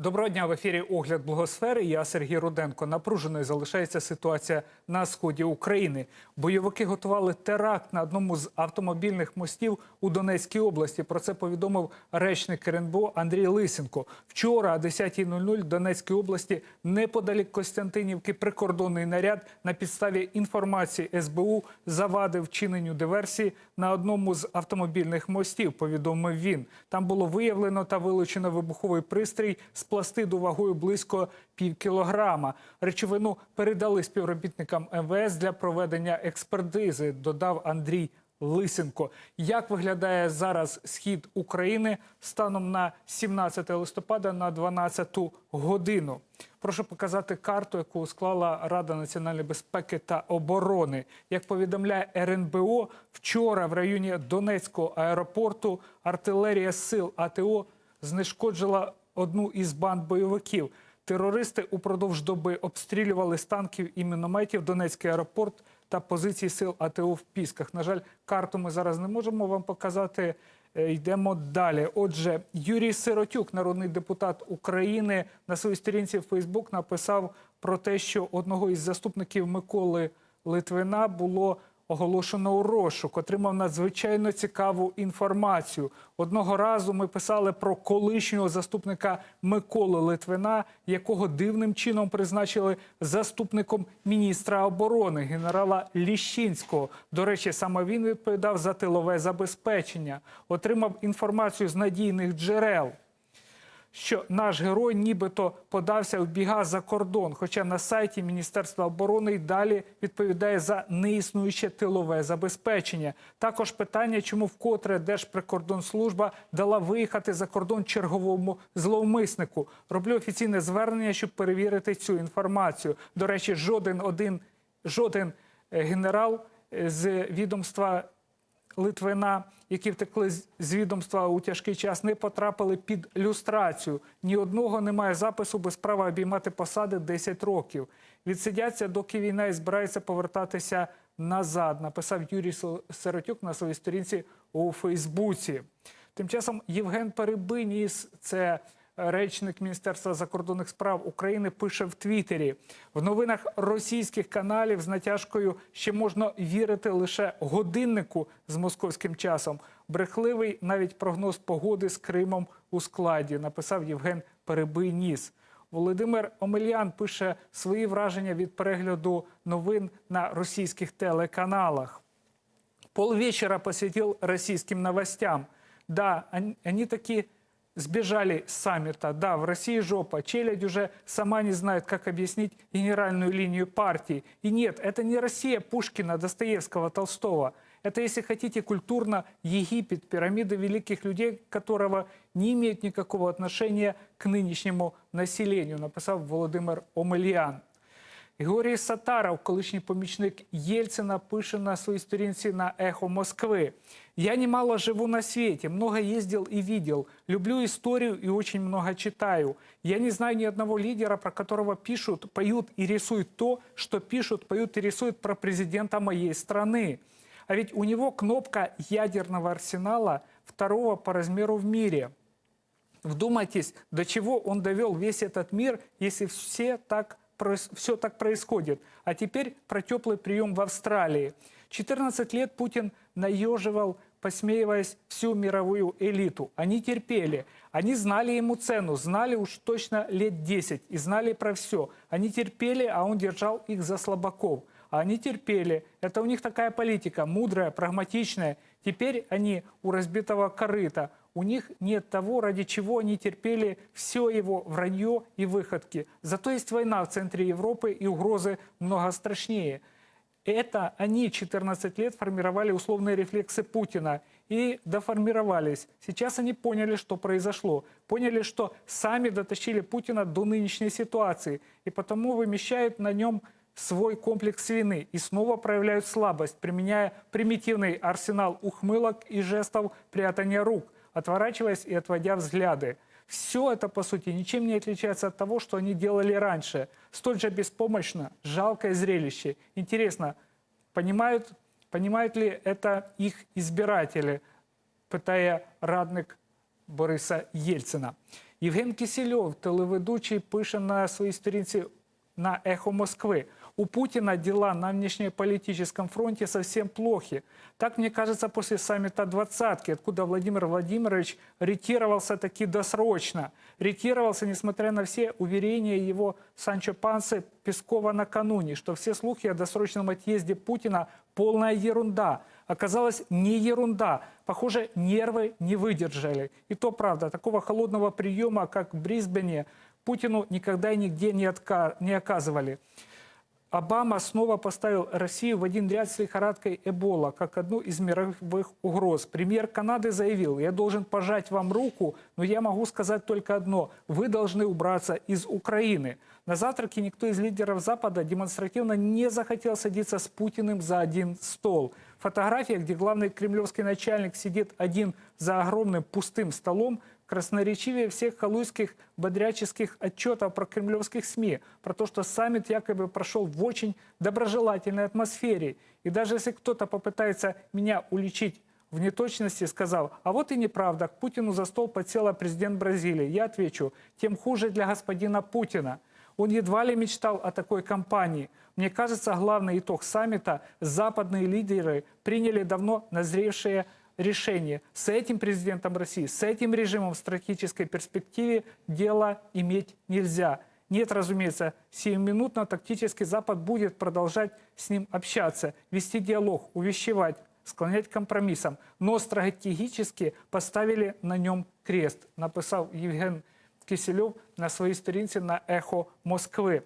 Доброго дня в ефірі Огляд Благосфери. Я Сергій Руденко. Напруженою залишається ситуація на сході України. Бойовики готували теракт на одному з автомобільних мостів у Донецькій області. Про це повідомив речник РНБО Андрій Лисенко. Вчора о 10.00 в Донецькій області неподалік Костянтинівки прикордонний наряд на підставі інформації СБУ завадив вчиненню диверсії на одному з автомобільних мостів. Повідомив він. Там було виявлено та вилучено вибуховий пристрій з пластиду вагою близько пів кілограма. Речовину передали співробітникам МВС для проведення експертизи. Додав Андрій Лисенко. Як виглядає зараз схід України станом на 17 листопада на 12 годину? Прошу показати карту, яку склала Рада національної безпеки та оборони. Як повідомляє РНБО, вчора в районі Донецького аеропорту артилерія сил АТО знешкоджила одну із банд бойовиків. Терористи упродовж доби обстрілювали з танків і мінометів Донецький аеропорт та позиції сил АТО в Пісках. На жаль, карту ми зараз не можемо вам показати. Е, Йдемо далі. Отже, Юрій Сиротюк, народний депутат України, на своїй сторінці в Фейсбук написав про те, що одного із заступників Миколи Литвина було оголошено у розшук. Отримав надзвичайно цікаву інформацію. Одного разу ми писали про колишнього заступника Миколи Литвина, якого дивним чином призначили заступником міністра оборони генерала Ліщинського. До речі, саме він відповідав за тилове забезпечення. Отримав інформацію з надійних джерел що наш герой нібито подався в біга за кордон. Хоча на сайті Міністерства оборони й далі відповідає за неіснуюче тилове забезпечення. Також питання, чому вкотре Держприкордонслужба дала виїхати за кордон черговому зловмиснику. Роблю офіційне звернення, щоб перевірити цю інформацію. До речі, жоден один жоден е, генерал е, з відомства Литвина, які втекли з- відомства у тяжкий час, не потрапили під люстрацію. Ні одного немає запису без права обіймати посади 10 років. Відсидяться, доки війна і збирається повертатися назад. Написав Юрій Сиротюк на своїй сторінці у Фейсбуці. Тим часом Євген Перебиніс, це речник Міністерства закордонних справ України, пише в Твіттері. В новинах російських каналів з натяжкою ще можна вірити лише годиннику з московським часом. Брехливий навіть прогноз погоди з Кримом у складі, написав Євген Перебийніс. Володимир Омельян пише свої враження від перегляду новин на російських телеканалах полвечера посвятил российским новостям. Да, они, они таки сбежали с саммита. Да, в России жопа. Челядь уже сама не знает, как объяснить генеральную линию партии. И нет, это не Россия Пушкина, Достоевского, Толстого. Это, если хотите, культурно Египет, пирамида великих людей, которого не имеют никакого отношения к нынешнему населению, написал Володимир Омельян. Георгій Сатаров, колишній помічник Єльцина, пише на своїй сторінці на «Эхо Москвы». «Я немало живу на свете, много ездил и видел. Люблю историю и очень много читаю. Я не знаю ни одного лидера, про которого пишут, поют и рисуют то, что пишут, поют и рисуют про президента моей страны. А ведь у него кнопка ядерного арсенала второго по размеру в мире. Вдумайтесь, до чего он довел весь этот мир, если все так, прос- все так происходит. А теперь про теплый прием в Австралии. 14 лет Путин наеживал, посмеиваясь, всю мировую элиту. Они терпели. Они знали ему цену, знали уж точно лет 10 и знали про все. Они терпели, а он держал их за слабаков. А они терпели. Это у них такая политика, мудрая, прагматичная. Теперь они у разбитого корыта. У них нет того, ради чего они терпели все его вранье и выходки. Зато есть война в центре Европы и угрозы много страшнее. Это они 14 лет формировали условные рефлексы Путина и доформировались. Сейчас они поняли, что произошло. Поняли, что сами дотащили Путина до нынешней ситуации. И потому вымещают на нем свой комплекс вины и снова проявляют слабость, применяя примитивный арсенал ухмылок и жестов прятания рук, отворачиваясь и отводя взгляды. Все это, по сути, ничем не отличается от того, что они делали раньше. Столь же беспомощно, жалкое зрелище. Интересно, понимают, понимают ли это их избиратели, питає радник Бориса Єльцина. Євген Кисельов, телеведучий, пише на своїй сторінці на «Эхо Москвы». у Путина дела на внешнеполитическом фронте совсем плохи. Так, мне кажется, после саммита двадцатки, откуда Владимир Владимирович ретировался таки досрочно. Ретировался, несмотря на все уверения его Санчо Пансы Пескова накануне, что все слухи о досрочном отъезде Путина – полная ерунда. Оказалось, не ерунда. Похоже, нервы не выдержали. И то правда, такого холодного приема, как в Брисбене, Путину никогда и нигде не, отка- не оказывали. Обама снова поставил Россию в один ряд с лихорадкой Эбола, как одну из мировых угроз. Премьер Канады заявил, я должен пожать вам руку, но я могу сказать только одно. Вы должны убраться из Украины. На завтраке никто из лидеров Запада демонстративно не захотел садиться с Путиным за один стол. Фотография, где главный кремлевский начальник сидит один за огромным пустым столом, красноречивее всех халуйских бодряческих отчетов про кремлевских СМИ, про то, что саммит якобы прошел в очень доброжелательной атмосфере. И даже если кто-то попытается меня уличить в неточности, сказал, а вот и неправда, к Путину за стол подсела президент Бразилии. Я отвечу, тем хуже для господина Путина. Он едва ли мечтал о такой кампании. Мне кажется, главный итог саммита – западные лидеры приняли давно назревшее решение. С этим президентом России, с этим режимом в стратегической перспективе дело иметь нельзя. Нет, разумеется, сиюминутно тактический Запад будет продолжать с ним общаться, вести диалог, увещевать, склонять к компромиссам. Но стратегически поставили на нем крест, написал Євген Кисельов на своїй сторінці на Ехо Москви.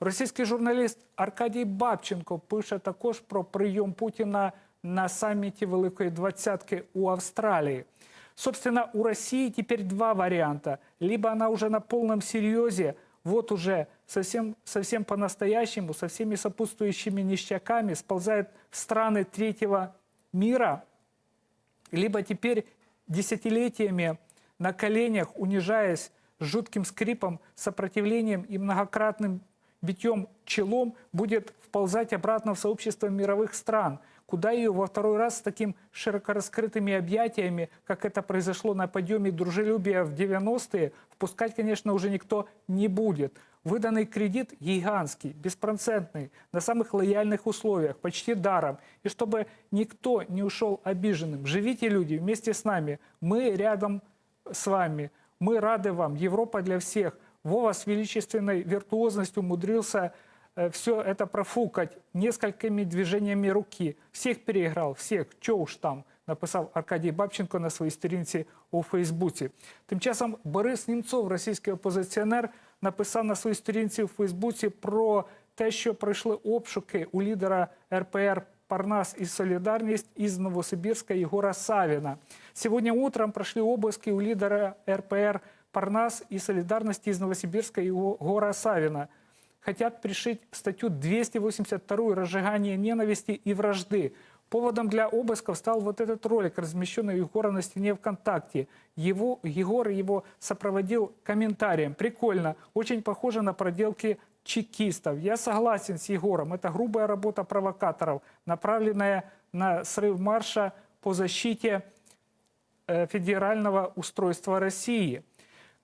Російський журналіст Аркадій Бабченко пише також про прийом Путіна на саммите Великої Двадцятки у Австралии. Собственно, у России теперь два варианта. Либо она уже на полном серьезе, вот уже совсем, совсем по-настоящему, со всеми сопутствующими ништяками сползает в страны третьего мира, либо теперь десятилетиями на коленях, унижаясь жутким скрипом, сопротивлением и многократным битьем челом, будет вползать обратно в сообщество мировых стран, куда ее во второй раз с таким широко раскрытыми объятиями, как это произошло на подъеме дружелюбия в 90-е, впускать, конечно, уже никто не будет. Выданный кредит гигантский, беспроцентный, на самых лояльных условиях, почти даром. И чтобы никто не ушел обиженным. Живите, люди, вместе с нами. Мы рядом с вами. Мы рады вам. Европа для всех. Вова с величественной виртуозностью умудрился все это профукать несколькими движениями руки. Всех переиграл, всех. Чого уж там, написав Аркадій Бабченко на своїй сторінці у Фейсбуці. Тим часом Борис Німцов, російський опозиціонер, написав на своїй сторінці у Фейсбуці про те, що пройшли обшуки у лідера РПР Парнас и Солидарность из Новосибирска Егора Савина. Сегодня утром прошли обыски у лидера РПР Парнас и Солидарности из Новосибирска Егора Савина Хотят пришить статью 282 «Разжигание ненависти и вражды». Поводом для обысков стал вот этот ролик, размещенный у Егора на стене ВКонтакте. Его, Егор его сопроводил комментарием. Прикольно, очень похоже на проделки чекистов. Я согласен с Егором. Это грубая работа провокаторов, направленная на срыв марша по защите э, федерального устройства России.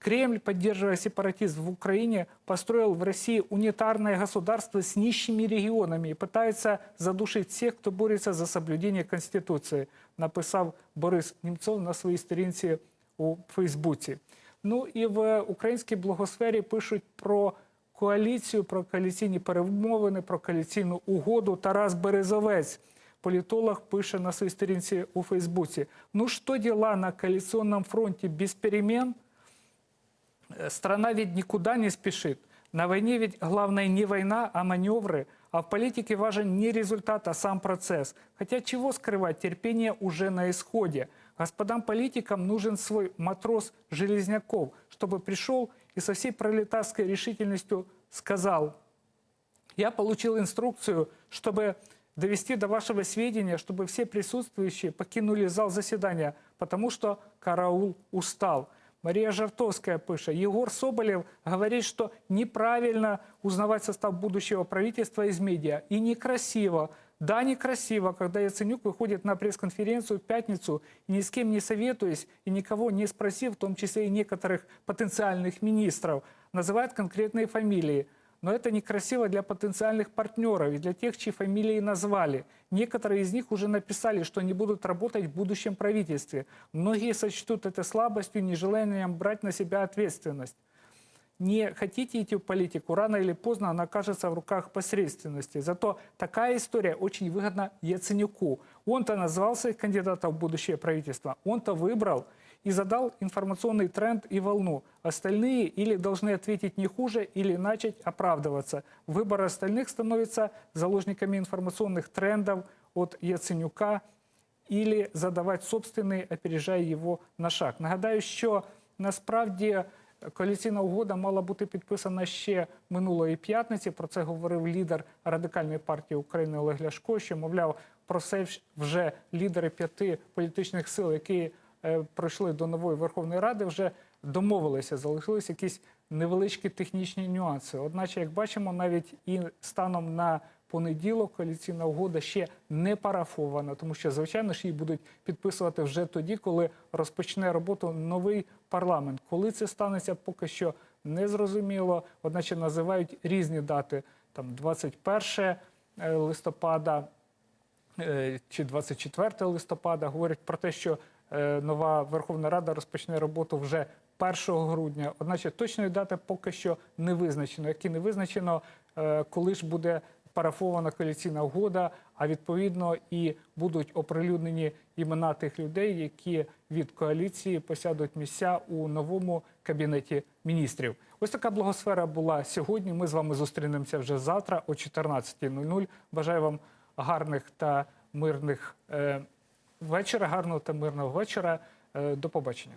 Кремль, поддерживая сепаратизм в Украине, построил в России унитарное государство с нищими регионами и пытается задушить всех, кто борется за соблюдение Конституции, написав Борис Німцов на своїй сторінці у Фейсбуці. Ну і в українській блогосфері пишуть про коаліцію, про коаліційні перемовини, про коаліційну угоду. Тарас Березовець, политолог, пише на своїй сторінці у Фейсбуці. Ну що дела на коаліційному фронті без перемен? Э, Страна ведь никуда не спешит. На войне ведь главное не война, а маневры. А в политике важен не результат, а сам процесс. Хотя чего скрывать, терпение уже на исходе. Господам политикам нужен свой матрос Железняков, чтобы пришел и со всей пролетарской решительностью сказал, я получил инструкцию, чтобы довести до вашего сведения, чтобы все присутствующие покинули зал заседания, потому что караул устал. Мария Жартовская пише, Егор Соболев говорит, что неправильно узнавать состав будущего правительства из медиа и некрасиво Да, некрасиво, когда Яценюк выходит на пресс-конференцию в пятницу и ни с кем не советуясь и никого не спросив, в том числе и некоторых потенциальных министров, называет конкретные фамилии. Но это некрасиво для потенциальных партнеров и для тех, чьи фамилии назвали. Некоторые из них уже написали, что не будут работать в будущем правительстве. Многие сочтут это слабостью, нежеланием брать на себя ответственность не хотите идти в политику, рано или поздно она окажется в руках посредственности. Зато такая история очень выгодна Яценюку. Он-то назвался кандидатом в будущее правительство, он-то выбрал и задал информационный тренд и волну. Остальные или должны ответить не хуже, или начать оправдываться. Выбор остальных становится заложниками информационных трендов от Яценюка или задавати собственний, опережая його на шаг. Нагадаю, що насправді коаліційна угода мала бути підписана ще минулої п'ятниці. Про це говорив лідер радикальної партії України Олег Ляшко. Що мовляв про це вже лідери п'яти політичних сил, які е, пройшли до нової Верховної Ради, вже домовилися. Залишились якісь невеличкі технічні нюанси. Одначе, як бачимо, навіть і станом на понеділок коаліційна угода ще не парафована, тому що, звичайно ж, її будуть підписувати вже тоді, коли розпочне роботу новий парламент. Коли це станеться, поки що не зрозуміло. Одначе називають різні дати: там 21 е, листопада е, чи 24 листопада. Говорять про те, що е, нова Верховна Рада розпочне роботу вже 1 грудня. Одначе точної дати поки що не визначено. Як і не визначено, е, коли ж буде парафована коаліційна угода, а відповідно і будуть оприлюднені імена тих людей, які від коаліції посядуть місця у новому кабінеті міністрів. Ось така благосфера була сьогодні. Ми з вами зустрінемося вже завтра о 14.00. Бажаю вам гарних та мирних е, вечора, гарного та мирного вечора. Е, до побачення.